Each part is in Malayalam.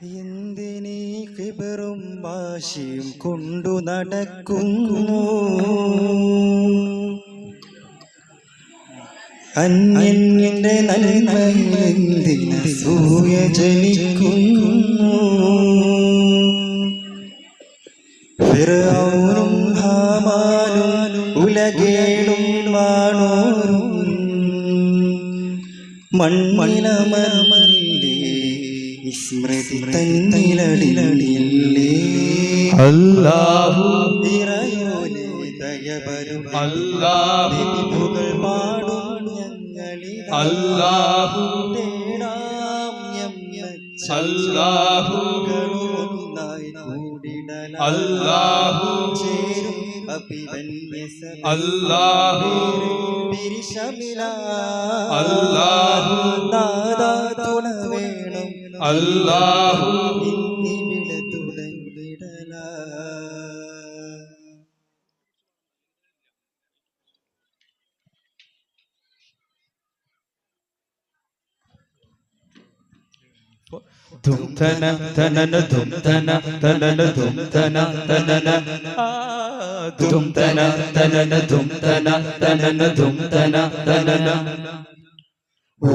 എന്തിനീ കിബറും വാശിയും കൊണ്ടു നടക്കുന്നു? അന്യന്റെ നന്മയിലെന്തിന സൂയ ജനിക്കുന്നു ഫിറൗനും ഹാമാനും ഉലകേടും വാണോരും മൺമണിലമർമല്ലേ വിസ്മൃതി തന്നിലടിലടിയല്ലേ അല്ലാഹു ദയവരും അല്ലാഹു പുകൾ പാടും അല്ലാഹു തേടാം അല്ലാഹു ഒന്നായി കൂടിടലാം. അല്ലാഹു ചേരും അല്ലാഹു പിരിശമില അല്ലാഹു നാദാ തുണ അല്ലാഹു ഇന്നിവിടെ തുടങ്ങിടല ധും ധന ധനന ധും ധന ധനന ധും ധന ധനന ധും ധന ധനന ധും ധന ധനന ധും ധന ധനന ഓ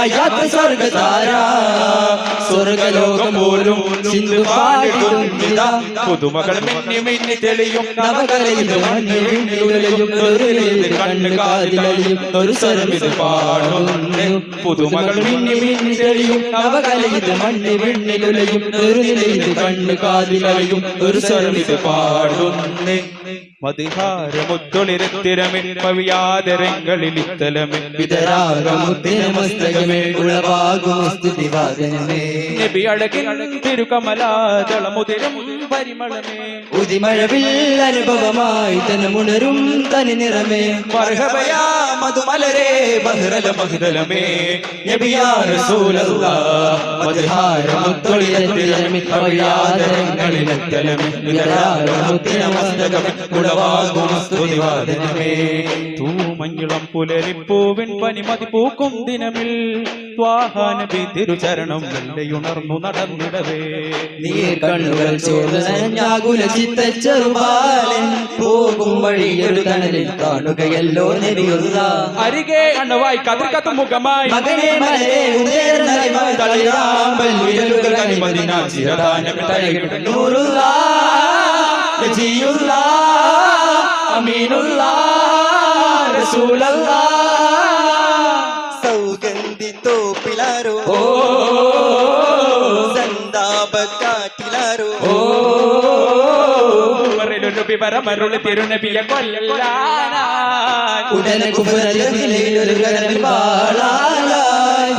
മായാത്ത സ്വർഗതാര സ്വർഗലോകം പോലും ചിന്തു പാടിടുന്നിതാ. പുതുമകൾ മിന്നി മിന്നി തെളിയും തൊഴിലിത് കണ്ണ് കാതിലലിയും ഒരു സ്വരമിത് പാടും പുതുമകൾ മിന്നി മിന്നി തെളിയും നവകലയിത് മണ്ണിൽ വിണ്ണിലുലയും തൊഴിലിത് കണ്ണ് കാതിലയും ഒരു സ്വരമിത് പാടുന്നു മതിഹാരമുത്തൊളിരത്തിരമിൽ ഇത്തലമിൽ സ്തുതിവാദനമേ നബി അഴകിൻ തിരുകമലാതളമുതിരും പരിമളമേ. ഉദിമഴവിൽ അനുഭവമായി തനമുണരും തനി നിറമേ. മർഹബയാ മധുമലരേ ബഹ്റല നബിയാ റസൂലല്ലാ മധുഹാരമുത്തൊളിരത്തിരമി പവിയാദരങ്ങളിലെത്തലമേ വിതരാഗമുദ്ദിന മസ്തകമേ ഉളവാകും സ്തുതിവാദനമേ തൂമഞ്ഞിളം പുലരിപ്പൂവിൻ പനിമതി പൂക്കും ദിനമിൽ. ത്വാഹാനബി തിരുചരണം വെള്ളയുണർന്നു നടന്നിടവേ. നീ കണ്ണുകൾ ചോദനഞ്ഞാകുല ചിത്ത ചെറുപാലൻ. പോകും വഴിയൊരു തണലിൽ കാണുകയല്ലോ നബിയുള്ള അരികെ അണവായി കതിർക്കത്ത് മുഖമായി. മകനെ മലരെ ഉയർന്നറിവായി തളിരാമ്പൽ വിരലുകൾ കനിമതിനാൽ ചിരദാനം തലകിട്ട നൂറുള്ള നജിയുള്ള അമീനുള്ള. സൗഗന്ധി തോപ്പിലാരോ? തിരുനബിയെ കൊല്ലാനായി ഉടനെ കുബുരനിലയിൽ ഒരു കരൽ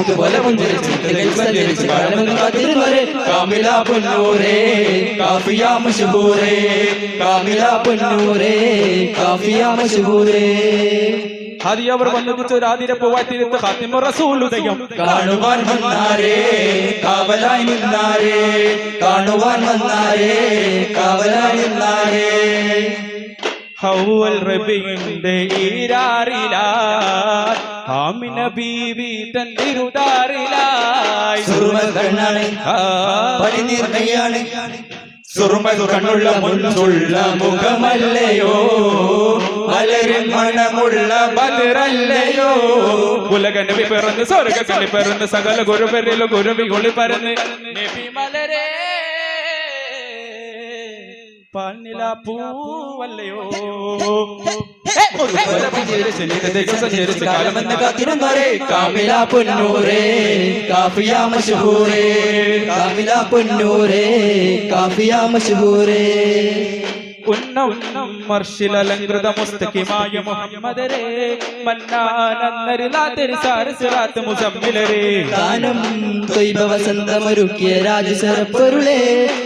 ഇതുപോലെ വന്നു കാത്തിരുന്നവരെ. കാമില പൊന്നൂരേ കാഫിയ മഷഹൂരേ കാമില പൊന്നൂരേ കാഫിയ മഷഹൂരേ ഹരിയവർ വന്നതിച്ചൊരാതിര പോവാറ്റിരുത്ത് ഹാത്തിമ റസൂലുദയം കാണുവാൻ വന്നാരേ കാവലായി നിന്നാരേ. കാണുവാൻ വന്നാരേ കാവലായി നിന്നാരേ. ഹൗവൽ റബിയുടെ ഈരാറിലായി ആമിന ബീവി കണ്ണാണ് പരിനിർണയാണ്. സുറുമ കണ്ണുള്ള മുൻപുള്ള മുഖമല്ലയോ? മലരിൻ മണമുള്ള ബദറല്ലയോ ഉലക നബി പിറന്ന് സ്വർഗത്തിൽ പിറന്ന് സകല ഗുരുവി ഗുരുവികുളി പരന്ന് നബി മലരേ പാൽനില പൂവല്ലയോ കാത്തിരുന്നോരേ കാമില പൊന്നൂരേ കാഫിയ മഷഹൂരേ കാമില പൊന്നൂരേ കാഫിയ മഷഹൂരേ ഉന്ന ഉന്നം മർഷിലലങ്കൃത മുസ്തഖിമായ മുഹമ്മദരേ മന്നാനന്നരിലാത്തരി സാരസിറാത്ത് മുസമ്മിലരേ ഗാനം തൊയ്ബ വസന്തമൊരുക്കിയ രാജസരപ്പൊരുളേ.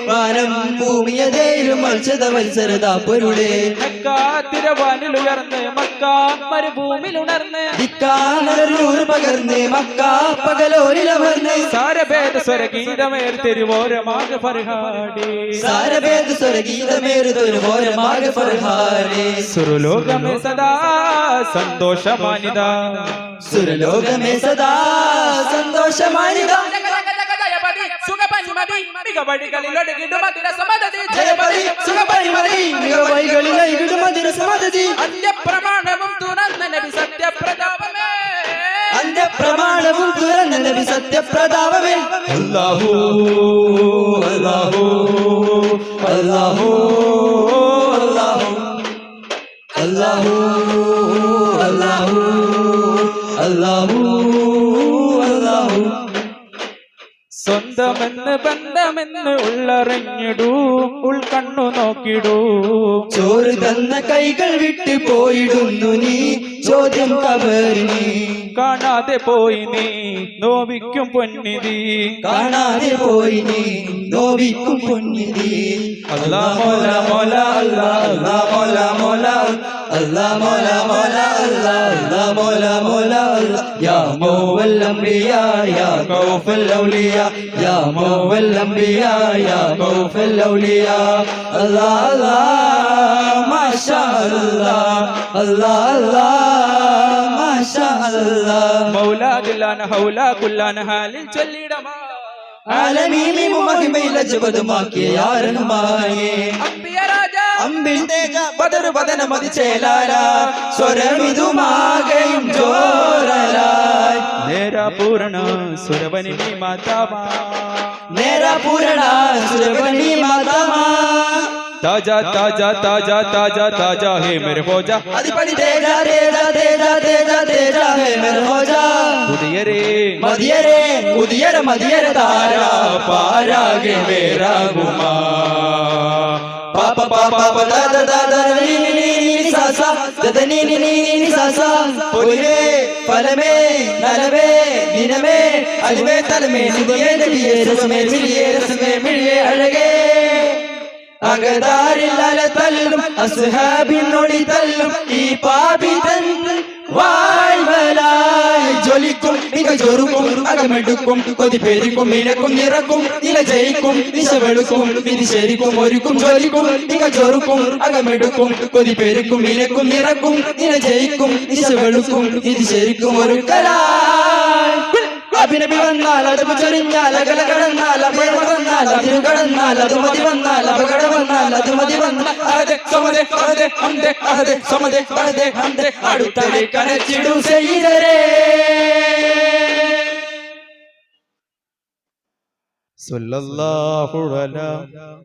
വാനം ഭൂമിയതേലും മത്സത മത്സരതാ പൊരുളേ. മക്കാത്തിരവാനിലുയർന്ന് മക്ക മരുഭൂമിയിലുണർന്ന് ദിക്കാനൂറ് പകർന്ന് മക്ക പകലോരിലമർന്ന് സാരഭേദ സ്വരഗീതമേർ തിരുവോരമാക സാരഭേദ और मार्ग पर हारे सुरलोक में सदा संतोष मानिदा सुरलोक में सदा संतोष मानिदा ಸುಗಪಡಿ ಗಲಿಲೊಡೆ ಗಿಡ ಮದಿರ ಸಮದದಿ ಜಯಪದಿ ಸುಗಪಡಿ ಮದಿ ಮಿಗವೈ ಗಲಿಲ ಗಿಡ ಮದಿರ ಸಮದದಿ ಅಂತ್ಯ ಪ್ರಮಾಣವಂ ತುರಂದ ನಬಿ ಸತ್ಯ ಪ್ರತಾಪಮೇ ಅಂತ್ಯ ಪ್ರಮಾಣವಂ ತುರಂದ ನಬಿ ಸತ್ಯ ಪ್ರತಾಪಮೇ ಅಲ್ಲಾಹು ಅಲ್ಲಾಹು ಅಲ್ಲಾಹು അല്ലാഹു അല്ലാഹു അല്ലാഹു അല്ലാഹു. സ്വന്തമെന്ന് ബന്ധമെന്ന് ഉള്ളറിഞ്ഞിടൂ ഉൾക്കണ്ണു നോക്കിടൂ. ചോറ് തന്ന കൈകൾ വിട്ട് പോയിടുന്നു നീ ചോദ്യം കബറിനി. കാണാതെ പോയി നീ നോവിക്കും പൊന്നിതി. കാണാതെ പോയി നീ നോവിക്കും പൊന്നിതി. അല്ലാ മോല മോല അല്ലാ അല്ലാ മോല മോല يا مو الأنبياء يا خوف الأولياء الله الله ما شاء الله الله الله മാഷാ അല്ലാ മൗലാ ഗുലാന ഹൗലാ കുല്ലാന ഹാലിൽ ചൊല്ലിടമാ ആലമീമി മഹിമയിൽ അജബതുമാക്കിയ യാരനുമായേ അമ്പിയ രാജാ അമ്പിൻ തേജ ബദർ ബദന മതി ചേലാല സ്വരമിതുമാകയും ജോരലായി നേരാ പൂരണ സുരവനി നീ മാതാവാ നേര പൂരണ സുരവണി മാതാമാ താജാ താജാ താജാ താജാ താജാ ഹേ മേരെ ഹോജാ അതിപടി തേജ തേജ തേജ തേജ തേജ ഹേ മേര ഹോജാ പുതിയരേ മതിയരെ ഉദിയര മതിയര താര പാരാകെ മേരാ ഗുമാ പാപ പാപ പാപ ദദ ദദ നീ നീ നീ നീ സ സ ദദ നീ നീ നീ നീ നീ സ സ പൊലിവേ ഫലമേ നലവേ ദിനമേ അലിവേ തലമേ നിധിയേ നടിയേ രസമേ മിഴിയേ രസമേ മിഴിയേ അഴകേ അകതാരില്ലാല തല്ലും അസ്ഹാബിനൊടി തല്ലും ഈ പാപി തൻ വാഴ്വലായി ജ്വലിക്കും മിക ചൊറുക്കും അകമെടുക്കും കൊതി പെരുക്കും നിനക്കും നിറക്കും ജയിക്കും ദിശ വെളുക്കും വിധി ശരിക്കും ഒരുക്കും ജ്വലിക്കും മിക ചൊറുക്കും അകമെടുക്കും കൊതി പെരുക്കും നിനക്കും നിറക്കും നില ജയിക്കും ദിശ വെളുക്കും വിധി ശരിക്കും ഒരുക്കലായി. അഭിനബി വന്നാൽ അത് ചൊരിഞ്ഞാൽ അകല കടന്നാൽ അപഴമ വന്നാൽ അതിരു കടന്നാൽ അതുമതി വന്നാൽ അപകട വന്നാൽ അതുമതി വന്നാൽ. അടുത്തടി കനച്ചിടും ചെയ്തരേ സല്ലല്ലാഹു അലാ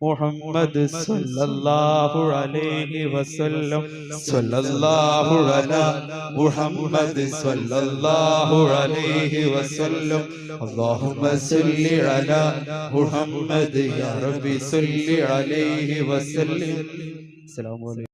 മുഹമ്മദ് സല്ലല്ലാഹു അലൈഹി വസല്ലം സല്ലല്ലാഹു അലാ മുഹമ്മദ് സല്ലല്ലാഹു അലൈഹി വസല്ലം اللهم صل على محمد يا ربي صل عليه وسلم السلام عليكم